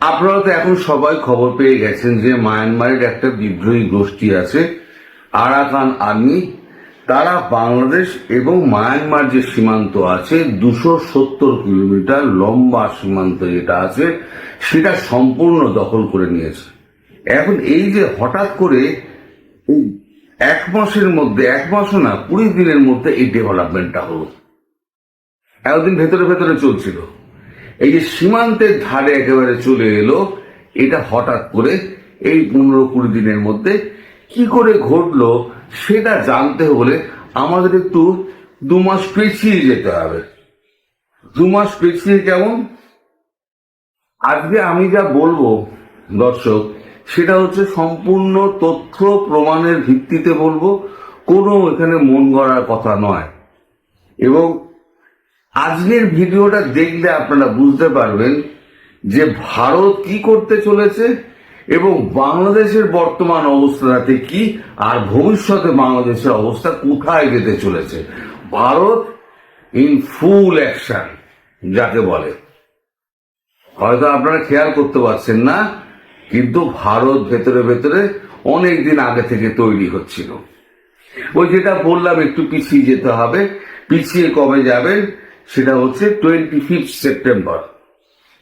আপনারা তো এখন সবাই খবর পেয়ে গেছেন যে মায়ানমারের একটা বিদ্রোহী গোষ্ঠী আছে আরাকান আর্মি। তারা বাংলাদেশ এবং মায়ানমার যে সীমান্ত আছে, দুশো সত্তর কিলোমিটার লম্বা সীমান্ত যেটা আছে, সেটা সম্পূর্ণ দখল করে নিয়েছে। এখন এই যে হঠাৎ করে এক মাসের মধ্যে, এক মাসও না, কুড়ি দিনের মধ্যে এই ডেভেলপমেন্টটা হলো। এতদিন ভেতরে ভেতরে চলছিল। এই যে সীমান্তের ধারে একেবারে চলে এলো, এটা হঠাৎ করে এই পনেরো কুড়ি দিনের মধ্যে কি করে ঘটলো সেটা জানতে হলে আমাদের একটু দু মাস পেছিয়ে যেতে হবে। দু মাস পেছিয়ে কেমন? আজকে আমি যা বলব, দর্শক, সেটা হচ্ছে সম্পূর্ণ তথ্য প্রমাণের ভিত্তিতে বলব, কোনো এখানে মন গড়ার কথা নয়। এবং আজকের ভিডিওটা দেখলে আপনারা বুঝতে পারবেন যে ভারত কি করতে চলেছে এবং বাংলাদেশের বর্তমান অবস্থাতে কি আর ভবিষ্যতে বাংলাদেশের অবস্থা কোথায় যেতে চলেছে। ভারত ইন ফুল অ্যাকশন যাকে বলে। হয়তো আপনারা খেয়াল করতে পারছেন না, কিন্তু ভারত ভেতরে ভেতরে অনেক দিন আগে থেকে তৈরি হচ্ছিল। ওই যেটা বললাম, একটু পিছিয়ে যেতে হবে, পিছিয়ে কবে যাবেন? সেটা হচ্ছে twenty fifth September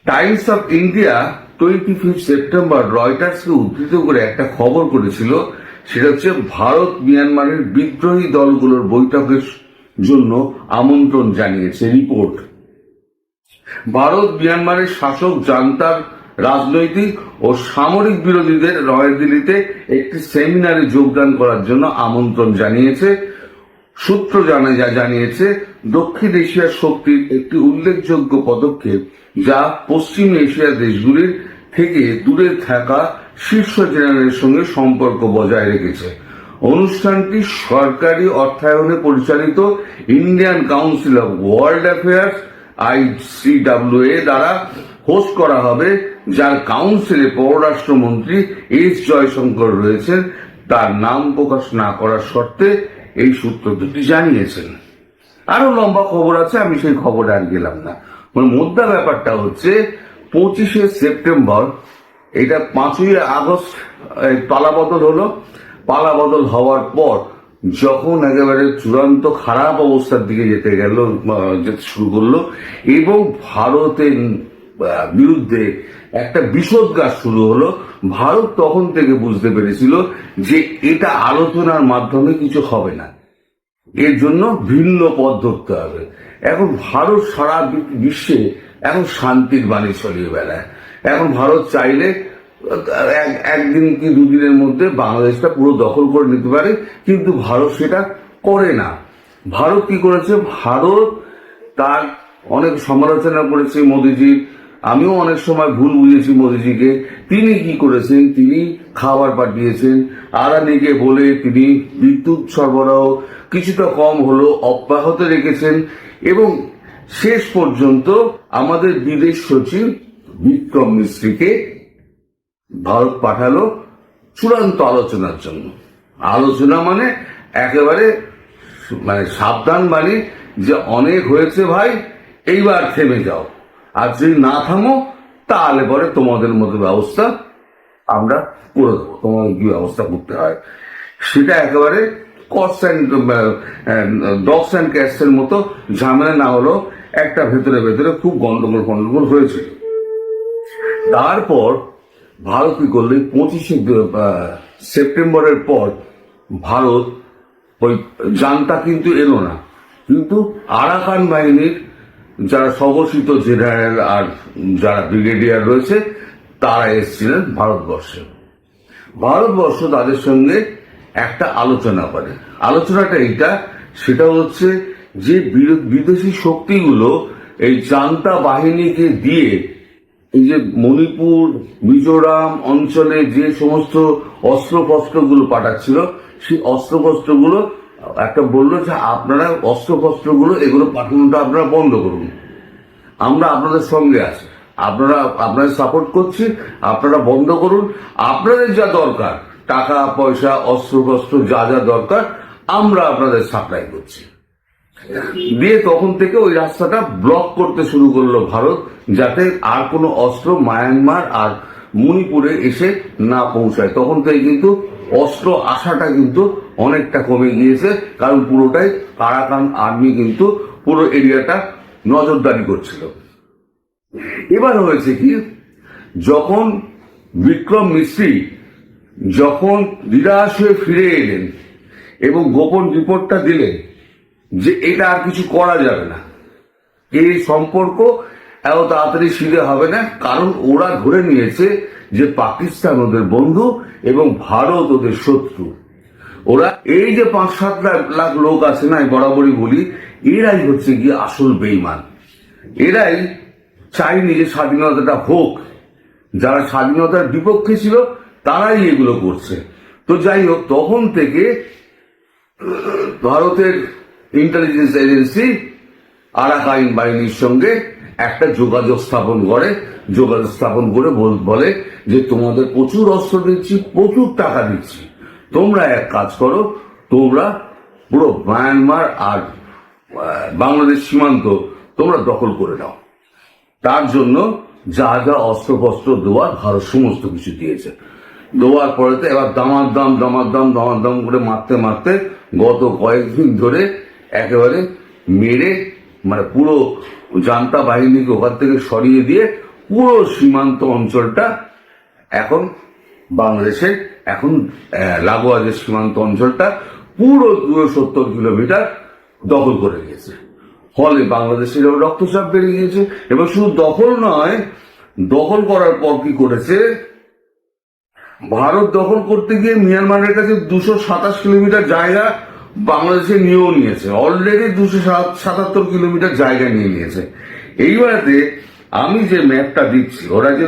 Times of India twenty fifth September রয়টার্সকে উদ্ধৃত করে একটা খবর করেছিল, সেটা হচ্ছে ভারত মিয়ানমারের বিদ্রোহী দলগুলোর বৈঠকের জন্য আমন্ত্রণ জানিয়েছে রিপোর্ট। ভারত মিয়ানমারের শাসক জান্তার রাজনৈতিক ও সামরিক বিরোধীদের নয়াদিল্লিতে একটি সেমিনারে যোগদান করার জন্য আমন্ত্রণ জানিয়েছে। সূত্র জানা যা জানিয়েছে, দক্ষিণ এশিয়ার শক্তির একটি উল্লেখযোগ্য পদক্ষেপ যা পশ্চিম এশিয়ার দেশগুলির থেকে দূরে থাকা শীর্ষ জেনারেলের সঙ্গে সম্পর্ক বজায় রেখেছে। অনুষ্ঠানটি সরকারি অর্থায়নে পরিচালিত Indian Council of World Affairs ICWA দ্বারা হোস্ট করা হবে, যার কাউন্সিলে পররাষ্ট্রমন্ত্রী এস জয়শঙ্কর রয়েছেন। তার নাম প্রকাশ না করার শর্তে এই সূত্র দুটি জানিয়েছেন। আরও লম্বা খবর আছে, আমি সেই খবরে আর গেলাম না। মোদ্দা ব্যাপারটা হচ্ছে, পঁচিশে সেপ্টেম্বর, এটা পাঁচই আগস্ট পালাবদল হলো। পালাবদল হওয়ার পর যখন একেবারে চূড়ান্ত খারাপ অবস্থার দিকে যেতে গেল যেতে শুরু করল, এবং ভারতের বিরুদ্ধে একটা বিষোদ্গার শুরু হলো ভারত তখন থেকে বুঝতে পেরেছিল যে এটা আলোচনার মাধ্যমে কিছু হবে না। এর জন্য ভিন্ন পথ ধরতে হবে। এখন ভারত সারা বিশ্বে এখন শান্তির বাণী ছড়িয়ে বেড়ায়। এখন ভারত চাইলে এক- একদিন কি দুদিনের মধ্যে বাংলাদেশটা পুরো দখল করে নিতে পারে, কিন্তু ভারত সেটা করে না। ভারত কি করেছে? ভারত তার অনেক সমালোচনা করেছে মোদিজির আমিও অনেক সময় ভুল বুঝেছি মোদিজিকে। তিনি কি করেছেন? তিনি খাবার পাঠিয়েছেন। আদানিকে বলে তিনি বিদ্যুৎ সরবরাহ কিছুটা কম হলো অব্যাহত রেখেছেন এবং শেষ পর্যন্ত আমাদের বিদেশ সচিব বিক্রম মিস্ত্রিকে ভারত পাঠালো চূড়ান্ত আলোচনার জন্য। আলোচনা মানে একেবারে মানে সাবধান বাণী যে অনেক হয়েছে ভাই, এইবার থেমে যাও। আর যদি না থামো, তাহলে পরে তোমাদের মতো ব্যবস্থা আমরা করে দেবো। তোমাদের কি ব্যবস্থা করতে হয়? সেটা একেবারে কস্ট অ্যান্ড ডগস অ্যান্ড ক্যাটসের মতো ঝামেলা না হলো একটা ভেতরে ভেতরে খুব গন্ডগোল গন্ডগোল হয়েছিল তারপর ভারত কি করল? পঁচিশে সেপ্টেম্বরের পর ভারত ওই জানতা কিন্তু এলো না। কিন্তু আরাকান বাহিনীর যারা স্বঘোষিত জেনারেল আর যারা ব্রিগেডিয়ার রয়েছে, তারা এসেছিলেন ভারতবর্ষে। ভারতবর্ষ তাদের সঙ্গে একটা আলোচনা করে। আলোচনাটা এইটা, সেটা হচ্ছে যে বিদেশি শক্তিগুলো এই জান্তা বাহিনীকে দিয়ে এই যে মণিপুর, মিজোরাম অঞ্চলে যে সমস্ত অস্ত্রশস্ত্রগুলো পাঠাচ্ছিল, সেই অস্ত্রশস্ত্রগুলো একটা বলল যে আপনারা অস্ত্রশস্ত্রগুলো এগুলো পাঠানোটা আপনারা বন্ধ করুন। আমরা আপনাদের সঙ্গে আছি। আপনারা, আপনাদের সাপোর্ট করছি, আপনারা বন্ধ করুন। আপনাদের যা দরকার, টাকা, পয়সা, অস্ত্র শস্ত্র যা যা দরকার, আমরা আপনাদের সাপ্লাই করছি। দিয়ে তখন থেকে ওই রাস্তাটা ব্লক করতে শুরু করল ভারত, যাতে আর কোনো অস্ত্র মায়ানমার আর মণিপুরে এসে না পৌঁছায়। তখন থেকে কিন্তু অস্ত্র আসাটা কিন্তু অনেকটা কমে গিয়েছে, কারণ পুরোটাই কারাকান আর্মি কিন্তু পুরো এরিয়াটা নজরদারি করছিল। এবার হয়েছে কি, যখন বিক্রম মিস্ত্রি যখন নিরাশ হয়ে ফিরে এলেন এবং গোপন রিপোর্টটা দিলেন যে এটা আর কিছু করা যাবে না এই সম্পর্ক এত তাড়াতাড়ি সিধে হবে না, কারণ ওরা ধরে নিয়েছে যে পাকিস্তান ওদের বন্ধু এবং ভারত ওদের শত্রু। ওরা এই যে পাঁচ সাত লাখ লোক আছে না বরাবরই বলি, এরাই হচ্ছে গিয়ে আসল বেইমান। এরাই চাইনি যে স্বাধীনতাটা হোক। যারা স্বাধীনতার বিপক্ষে ছিল, তারাই এগুলো করছে। তো যাই হোক, তখন থেকে ভারতের ইন্টেলিজেন্স এজেন্সি আরাকাইন বাহিনীর সঙ্গে একটা যোগাযোগ স্থাপন করে, যোগাযোগ স্থাপন করে বল- যে তোমাদের প্রচুর অস্ত্র দিচ্ছি, প্রচুর টাকা দিচ্ছি। তোমরা এক কাজ করো, তোমরা পুরো মায়ানমার আর বাংলাদেশ সীমান্ত তোমরা দখল করে নাও। তার জন্য যা যা অস্ত্রপস্ত্র দেওয়ার ভারত সমস্ত কিছু দিয়েছে। দেওয়ার পরে তো এবার দামার দাম দামার দাম দামার দাম করে মারতে মারতে গত কয়েকদিন ধরে একেবারে মেরে মানে পুরো জান্তা বাহিনীকে ওখান থেকে সরিয়ে দিয়ে পুরো সীমান্ত অঞ্চলটা এখন বাংলাদেশের এখন লাগোয়া যে সীমান্ত অঞ্চলটা পুরো দুশো সত্তর কিলোমিটার দখল করে নিয়েছে। ফলে বাংলাদেশের রক্তচাপ বেড়ে গিয়েছে এবং শুধু দখল নয়, দখল করার পর কি করেছে? ভারত দখল করতে গিয়ে মিয়ানমারের কাছে দুশো সাতাশ কিলোমিটার জায়গা বাংলাদেশে নিয়েও নিয়েছে। অলরেডি দুশো সাতাত্তর কিলোমিটার জায়গা নিয়ে নিয়েছে। এইবারেতে আমি যে ম্যাপটা দিচ্ছি, ওরা যে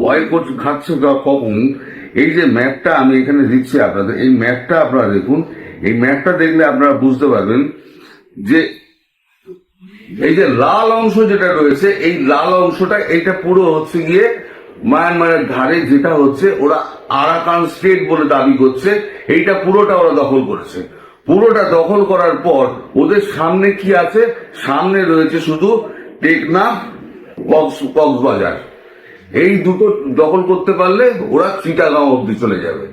ভয় করছে, খাচ্ছে কখন, এই যে ম্যাপটা আমি এখানে দিচ্ছি আপনাদের, এই ম্যাপটা আপনারা দেখুন। এই ম্যাপটা দেখলে আপনারা বুঝতে পারবেন যে এই যে লাল অংশ যেটা রয়েছে, এই লাল অংশটা, এইটা পুরো হচ্ছে গিয়ে মায়ানমারের ধারে যেটা হচ্ছে, ওরা আরাকান স্টেট বলে দাবি করছে, এইটা পুরোটা ওরা দখল করেছে। পুরোটা দখল করার পর ওদের সামনে কি আছে? সামনে রয়েছে শুধু টেকনাফ কক্স, কক্সবাজার। এই দুটো দখল করতে পারলে ওরা চিটাগাঁও অব্দি চলে যাবে।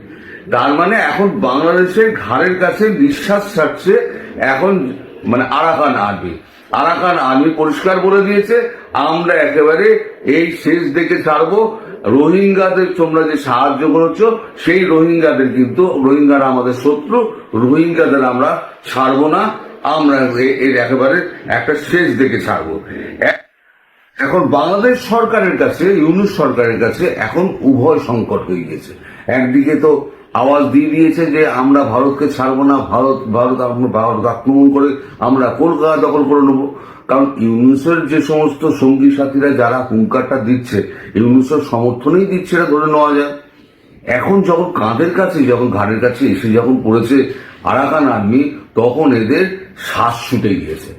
তার মানে এখন বাংলাদেশের ঘাড়ের কাছে নিঃশ্বাস ছাড়ছে এখন মানে আরাকান আর্মি। আরাকান আর্মি পরিষ্কার বলে দিয়েছে, আমরা একেবারে এই শেষ দেখে ছাড়বো। রোহিঙ্গাদের তোমরা যে সাহায্য করেছ, সেই রোহিঙ্গাদের কিন্তু, রোহিঙ্গারা আমাদের শত্রু, রোহিঙ্গাদের আমরা ছাড়বো না। আমরা এর একেবারে একটা শেষ দেখে ছাড়বো। এখন বাংলাদেশ সরকারের কাছে, ইউনুস সরকারের কাছে এখন উভয় সংকট হয়ে গেছে। একদিকে তো আওয়াজ দিয়ে দিয়েছে যে আমরা ভারতকে ছাড়বো না, ভারত ভারত ভারত আক্রমণ করে আমরা কলকাতা দখল করে নেব। কারণ ইউনুসের যে সমস্ত সঙ্গী সাথীরা যারা হুঙ্কারটা দিচ্ছে, ইউনুসের সমর্থনেই দিচ্ছে এটা ধরে নেওয়া যায়। এখন যখন কাঁধের কাছে, যখন ঘাড়ের কাছে এসে যখন পড়েছে আরাকান আর্মি, তখন এদের শ্বাস ছুটে গিয়েছে।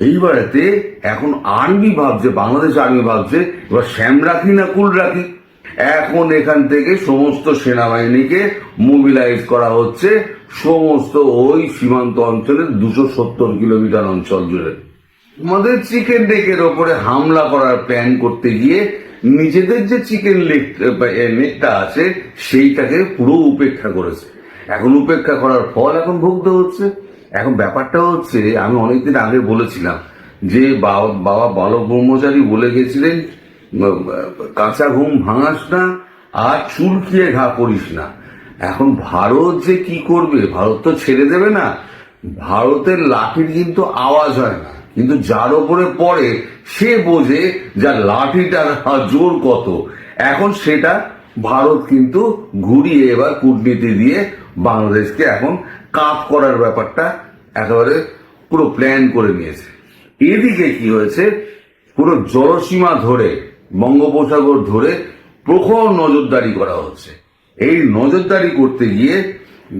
এইবারেতে এখন আর্মি ভাবছে, বাংলাদেশ আর্মি ভাবছে, এবার শ্যাম রাখি না কুল রাখি? এখন এখান থেকে সমস্ত সেনাবাহিনীকে মোবিলাইজ করা হচ্ছে সমস্ত ওই সীমান্ত অঞ্চলের দুশো সত্তর কিলোমিটার অঞ্চল জুড়ে। আমাদের চিকেন লেকের ওপরে হামলা করার প্ল্যান করতে গিয়ে নিজেদের যে চিকেন লেক নেকটা আছে, সেইটাকে পুরো উপেক্ষা করেছে। এখন উপেক্ষা করার ফল এখন ভুগতে হচ্ছে। এখন ব্যাপারটা হচ্ছে, আমি অনেকদিন আগে বলেছিলাম যে বাবা বালক ব্রহ্মচারী বলে গেছিলেন কাঁচা ঘুম ভাঙাস না আর চুলকিয়ে ঘা করিস না। এখন ভারত যে কি করবে, ভারত তো ছেড়ে দেবে না। ভারতের লাঠির কিন্তু আওয়াজ হয় না। কিন্তু যার ওপরে পড়ে, সে বোঝে যার লাঠিটার জোর কত। এখন সেটা ভারত কিন্তু ঘুরিয়ে এবার কূটনীতি দিয়ে বাংলাদেশকে এখন কাপ করার ব্যাপারটা একেবারে পুরো প্ল্যান করে নিয়েছে। এদিকে কি হয়েছে? পুরো জলসীমা ধরে, বঙ্গোপসাগর ধরে প্রখর নজরদারি করা হচ্ছে। এই নজরদারি করতে গিয়ে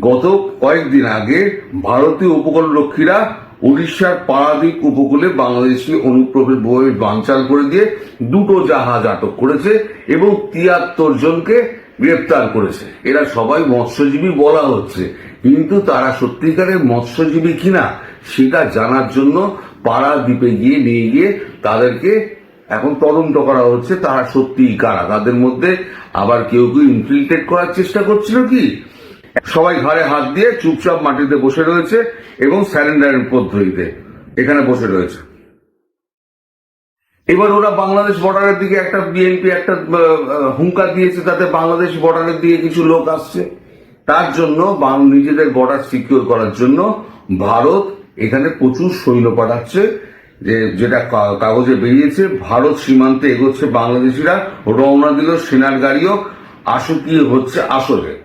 গত কয়েকদিন আগে ভারতীয় উপকূলরক্ষীরা উড়িষ্যার পারাদ্বীপ উপকূলে বাংলাদেশি অনুপ্রবেশ বয়ে বানচাল করে দিয়ে দুটো জাহাজ আটক করেছে এবং তিয়াত্তর জনকে গ্রেপ্তার করেছে। এরা সবাই মৎস্যজীবী বলা হচ্ছে। কিন্তু তারা সত্যিকারের মৎস্যজীবী কিনা, সেটা জানার জন্য পাড়া দ্বীপে গিয়ে নিয়ে গিয়ে তাদেরকে এখন তদন্ত করা হচ্ছে। তারা সত্যিই কারা? তাদের মধ্যে আবার কেউ কেউ ইনফিল্ট্রেট করার চেষ্টা করছিল কি? সবাই ঘাড়ে হাত দিয়ে চুপচাপ মাটিতে বসে রয়েছে এবং স্যালেন্ডারের পদ্ধতিতে এখানে বসে রয়েছে। এবার ওরা বাংলাদেশ বর্ডারের দিকে একটা বিএনপি একটা হুঙ্কার দিয়েছে তাতে বাংলাদেশ বর্ডারের দিকে কিছু লোক আসছে। তার জন্য নিজেদের বর্ডার সিকিউর করার জন্য ভারত এখানে প্রচুর সৈন্য পাঠাচ্ছে, যে, যেটা কাগজে বেরিয়েছে। ভারত সীমান্তে এগোচ্ছে বাংলাদেশিরা। রওনা দিল সেনার গাড়িও। আসুকি হচ্ছে আসলে।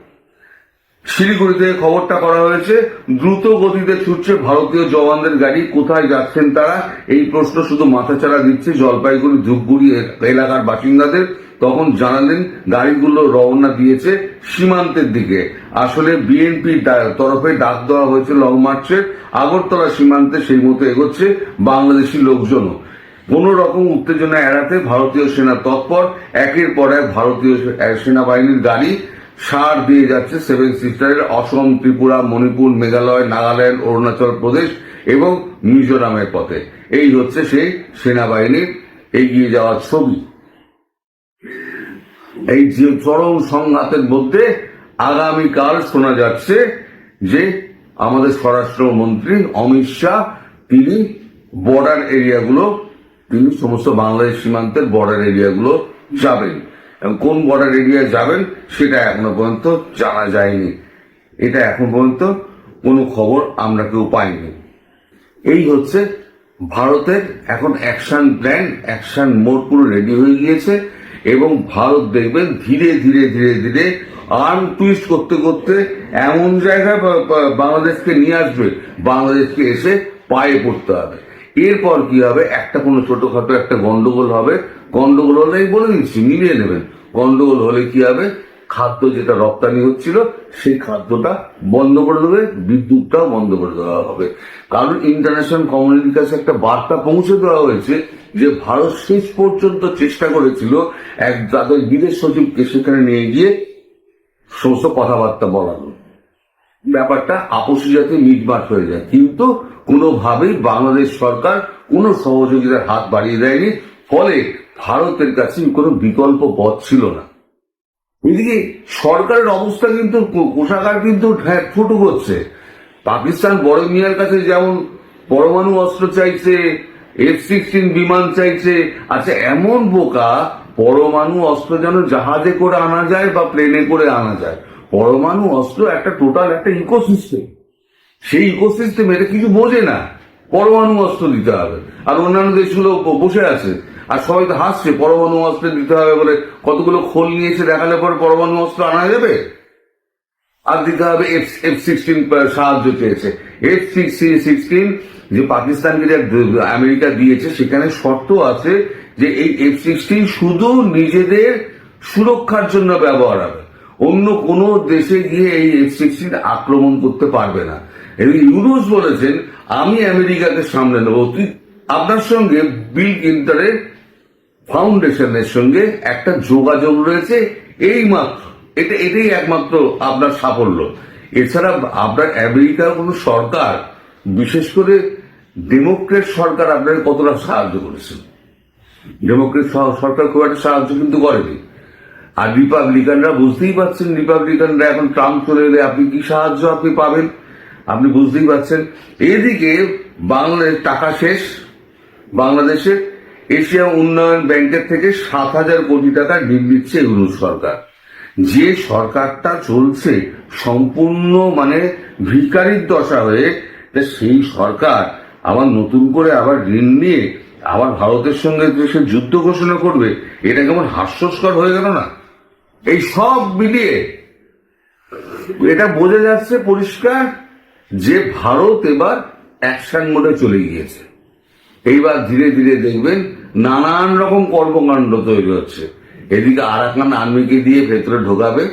শিলিগুড়ি থেকে খবরটা করা হয়েছে, দ্রুত গতিতে ছুটছে ভারতীয় জওয়ানদের গাড়ি। কোথায় যাচ্ছেন তারা? এই প্রশ্ন শুধু মাথাচাড়া দিচ্ছে জলপাইগুড়ি, ধূপগুড়ি এলাকার বাসিন্দাদের। তখন জানালেন, গাড়িগুলো রওনা দিয়েছে সীমান্তের দিকে। আসলে বিএনপি তরফে ডাক দেওয়া হয়েছে, লং মার্চের আগরতলা সীমান্তে সেই মতো এগোচ্ছে বাংলাদেশি লোকজনও। কোন রকম উত্তেজনা এড়াতে ভারতীয় সেনা তৎপর। একের পর এক ভারতীয় সেনাবাহিনীর গাড়ি সার দিয়ে যাচ্ছে সেভেন সিস্টারের অসম, ত্রিপুরা, মণিপুর, মেঘালয়, নাগাল্যান্ড, অরুণাচল প্রদেশ এবং মিজোরামের পথে। এই হচ্ছে সেই সেনাবাহিনীর এগিয়ে যাওয়ার ছবি। এই যে চরম সংঘাতের মধ্যে আগামীকাল শোনা যাচ্ছে যে আমাদের স্বরাষ্ট্রমন্ত্রী অমিত শাহ, তিনি বর্ডার এরিয়াগুলো তিনি সমস্ত বাংলাদেশ সীমান্তের বর্ডার এরিয়াগুলো যাবেন। এবং কোন বর্ডার এরিয়া যাবেন, সেটা এখনও পর্যন্ত জানা যায়নি। এটা এখন পর্যন্ত কোনো খবর আমরা কেউ পাইনি। এই হচ্ছে ভারতের এখন অ্যাকশন প্ল্যান অ্যাকশন মোড পুরো রেডি হয়ে গিয়েছে এবং ভারত দেখবেন ধীরে ধীরে ধীরে ধীরে আর্ম টুইস্ট করতে করতে এমন জায়গায় বাংলাদেশকে নিয়ে আসবে, বাংলাদেশকে এসে পায়ে পড়তে হবে। এরপর কি হবে? একটা কোনো ছোটখাটো একটা গন্ডগোল হবে। গন্ডগোল হলেই বলে দিচ্ছি, মিলিয়ে নেবেন। গন্ডগোল হলে কি হবে? খাদ্য যেটা রপ্তানি হচ্ছিল, সেই খাদ্যটা বন্ধ করে দেবে, বিদ্যুৎটাও বন্ধ করে দেওয়া হবে। কারণ ইন্টারন্যাশনাল কমিউনিটির কাছে একটা বার্তা পৌঁছে দেওয়া হয়েছে যে ভারত শেষ পর্যন্ত চেষ্টা করেছিল এক তাদের বিদেশ সচিবকে সেখানে নিয়ে গিয়ে সমস্ত কথাবার্তা বলানো ব্যাপারটা আপসী যাতে মিটমাট হয়ে যায়। কিন্তু কোনোভাবেই বাংলাদেশ সরকার কোনো সহযোগিতার হাত বাড়িয়ে দেয়নি। ফলে ভারতের কাছে কোনো বিকল্প পথ ছিল না। এদিকে সরকারের অবস্থা কিন্তু, কোষাগার কিন্তু ফুটো করছে। পাকিস্তান বড় মিয়ার কাছে যেমন পরমাণু অস্ত্র চাইছে এফ সিক্সটিন বিমান চাইছে আচ্ছা এমন বোকা পরমাণু অস্ত্র যেন জাহাজে করে আনা যায় বা প্লেনে করে আনা যায়। পরমাণু, অস্ত্র, একটা টোটাল একটা ইকোসিস্টেম সেই ইকোসিস্টেম এটা কিছু বোঝে না। পরমাণু অস্ত্র দিতে হবে। আর অন্যান্য দেশগুলো বসে আছে। আর সবাই তো হাসছে, পরমাণু অস্ত্র দিতে হবে বলে। কতগুলো খোল নিয়েছে, দেখালে পরে পরমাণু অস্ত্র আনা যাবে? আর দিতে হবে এফ এফ সিক্সটিন সাহায্য চেয়েছে। এফ সিক্সটিন যে পাকিস্তানকে যে আমেরিকা দিয়েছে, সেখানে শর্ত আছে যে এই এফ সিক্সটিন শুধু নিজেদের সুরক্ষার জন্য ব্যবহার হবে। অন্য কোন দেশে গিয়ে এই এফ সিক্সটিন আক্রমণ করতে পারবে না। এবং ইউনুস বলেছেন, আমি আমেরিকাকে সামনে নেব। তুই আপনার সঙ্গে বিল কিন্টারের ফাউন্ডেশনের সঙ্গে একটা যোগাযোগ রয়েছে, এই মাত্র। এটা, এটাই একমাত্র আপনার সাফল্য। এছাড়া আপনার আমেরিকার কোনো সরকার, বিশেষ করে ডেমোক্রেট সরকার আপনাকে কতটা সাহায্য করেছে? ডেমোক্রেট সরকার খুব একটা সাহায্য কিন্তু করেনি। আর রিপাবলিকানরা বুঝতেই পারছেন রিপাবলিকানরা এখন ট্রাম্প চলে এলে আপনি কি সাহায্য আপনি পাবেন? আপনি বুঝতেই পারছেন। এদিকে বাংলাদেশ টাকা শেষ, বাংলাদেশে এশিয়া উন্নয়ন ব্যাংকের থেকে সাত হাজার কোটি টাকা ঋণ দিচ্ছে ইউনুস সরকার। যে সরকারটা চলছে সম্পূর্ণ মানে ভিকারির দশা হয়ে, তা সেই সরকার আবার নতুন করে আবার ঋণ নিয়ে আবার ভারতের সঙ্গে সে যুদ্ধ ঘোষণা করবে, এটা কেমন হাস্যস্কর হয়ে গেল না? এই সব মিলিয়ে এটা বোঝা যাচ্ছে পরিষ্কার যে ভারত এবার অ্যাকশন মোডে চলে গিয়েছে। এইবার ধীরে ধীরে দেখবেন নানান রকম কর্মকাণ্ড তৈরি হচ্ছে। এদিকে আর আরাকান আর্মিকে দিয়ে ভেতরে ঢোকাবে,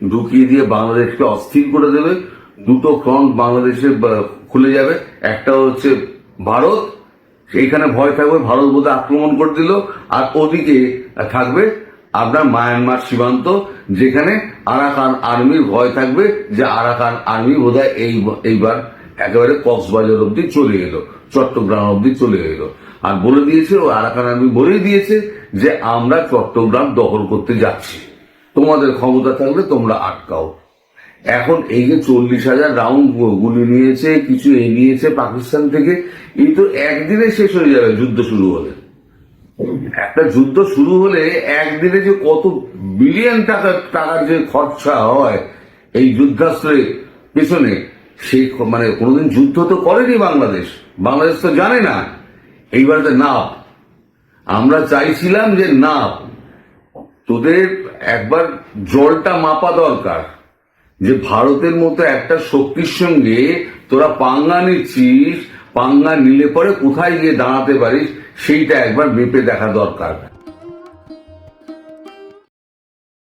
ঢুকিয়ে দিয়ে বাংলাদেশকে অস্থির করে দেবে, দুটো ফ্রন্ট বাংলাদেশে খুলে যাবে। একটা হচ্ছে ভারত, সেইখানে ভয় থাকবে, ভারত বোধহয় আক্রমণ করে দিল, আর ওদিকে থাকবে আপনার মায়ানমার সীমান্ত, যেখানে আরাকান আর্মির ভয় থাকবে যে আরাকান আর্মি বোধহয় এই এইবার একেবারে কক্সবাজার অব্দি চলে এলো, চট্টগ্রাম অব্দি চলে এলো। আর বলে দিয়েছে, ও আরাকান আর্মি বলেই দিয়েছে যে আমরা চট্টগ্রাম দখল করতে যাচ্ছি। তোমাদের ক্ষমতা থাকলে তোমরা আটকাও। এখন এই যে চল্লিশ হাজার রাউন্ড গুলি নিয়েছে, কিছু এগিয়েছে পাকিস্তান থেকে, এই তো একদিনে শেষ হয়ে যাবে, যুদ্ধ শুরু হলে। একটা যুদ্ধ শুরু হলে একদিনে যে কত বিলিয়ন টাকা, টাকার যে খরচা হয় এই যুদ্ধাস্ত্রের পেছনে, সেই মানে কোনোদিন যুদ্ধ তো করেনি বাংলাদেশ। বাংলাদেশ তো জানে না। এইবারে নাপ আমরা চাইছিলাম যে নাপ তোদের একবার জলটা মাপা দরকার। যে ভারতের মতো একটা শক্তির সঙ্গে তোরা পাঙ্গা নিচ্ছিস, পাঙ্গা নিলে পরে কোথায় গিয়ে দাঁড়াতে পারিস সেইটা একবার মেপে দেখা দরকার।